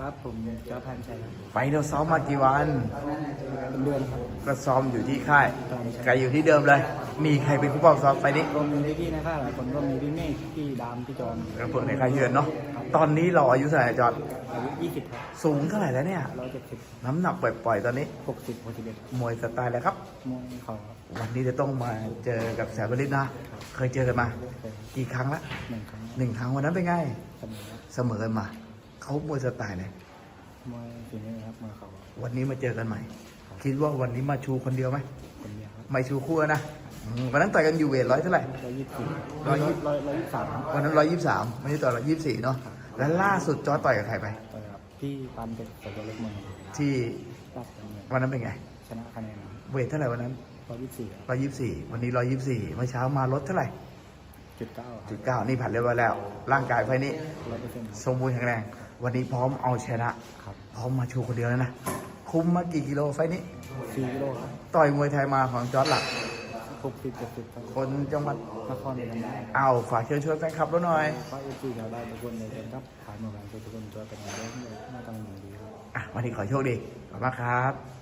ครับผมจอร์ดพันชัยครับไปเราซ้อมมากี่วันเป็นเดือนครับ ก็ซ้อมอยู่ที่ค่ายไกลอยู่ที่เดิมเลย มีใครเป็นผู้ปกครองซ้อมไปนี้ก็มีพี่ๆในค่ายหลายคนก็มีพี่เมฆพี่ดามพี่จอนกระเพื่อนในค่ายเยือนเนาะตอนนี้เราอายุเท่าไหร่จอดอายุยี่สิบครับสูงเท่าไหร่แล้วเนี่ยร้อยเจ็ดสิบน้ำหนักปล่อยๆตอนนี้หกสิบหกสิบเอ็ดมวยสไตล์อะไรครับมวยเข่าครับวันนี้จะต้องมาเจอกับแสนบริษนะ เคยเจอกันมาเคยกี่ครั้งละหนึ่งครั้งหนึ่งครั้งวันนั้นเป็นไง เสมอครับเสมอกันมา เขามวยสไตล์ไหนมวยฝีมือครับมวยเข่าครับวันนี้มาเจอกันใหม่ คิดว่าวันนี้มาชูคนเดียวไหมคนเดียวครับไม่ชูคู่นะอืมวันนั้นต่อยกันอยู่เวทร้อยเท่าไหร่ร้อยยี่สิบสี่ร้ร้ออยยยี่ยี่ร้อยร้อยยี่สิบสามครับวันนั้นร้อยยี่สิบสามไม่ใช่ต่อยร้อยยี่สิบสี่เนาะแล้วล่าสุดจอร์จต่อยกับใครไปต่อยครับพี่ปันเป็นต่อยตัวเล็กเมืองครับที่ตัดกันเลยวันนั้นเป็นไงชนะคะแนนเวทเท่าไหร่วันนั้นร้อยยี่สิบสี่ร้อยยี่สิบสี่วันนี้ร้อยยี่สิบสี่เมื่อเช้ามาลดเท่าไหร่จุดเก้าคจุรับดเก้านี่ผ่านเรียบร้อยแล้ว ร่างกายไฟนี้ร้อยเปอร์เซ็นต์สมบูรณ์แข็งแรง วันนี้พร้อมเอาชนะครับ พร้อมมาชูคนเดียวแล้วนะ คุมมากี่กิโลไฟนี้ สี่กิโลครับต่อยมวยไทยมาของจอร์จหลัก หกสิบเจ็ดสิบครับคนจังหวัดนครนายกเอาฝากเชิญชวนแฟนคลับเราหน่อยเพราะเอฟซีเราได้ทุกคนเลยครับผ่านมาการทุกคนตัวเป็นอย่างเรื่องหน้าตาอย่างดีครับ อะวันนี้ขอโชคดีขอบคุณมากครับ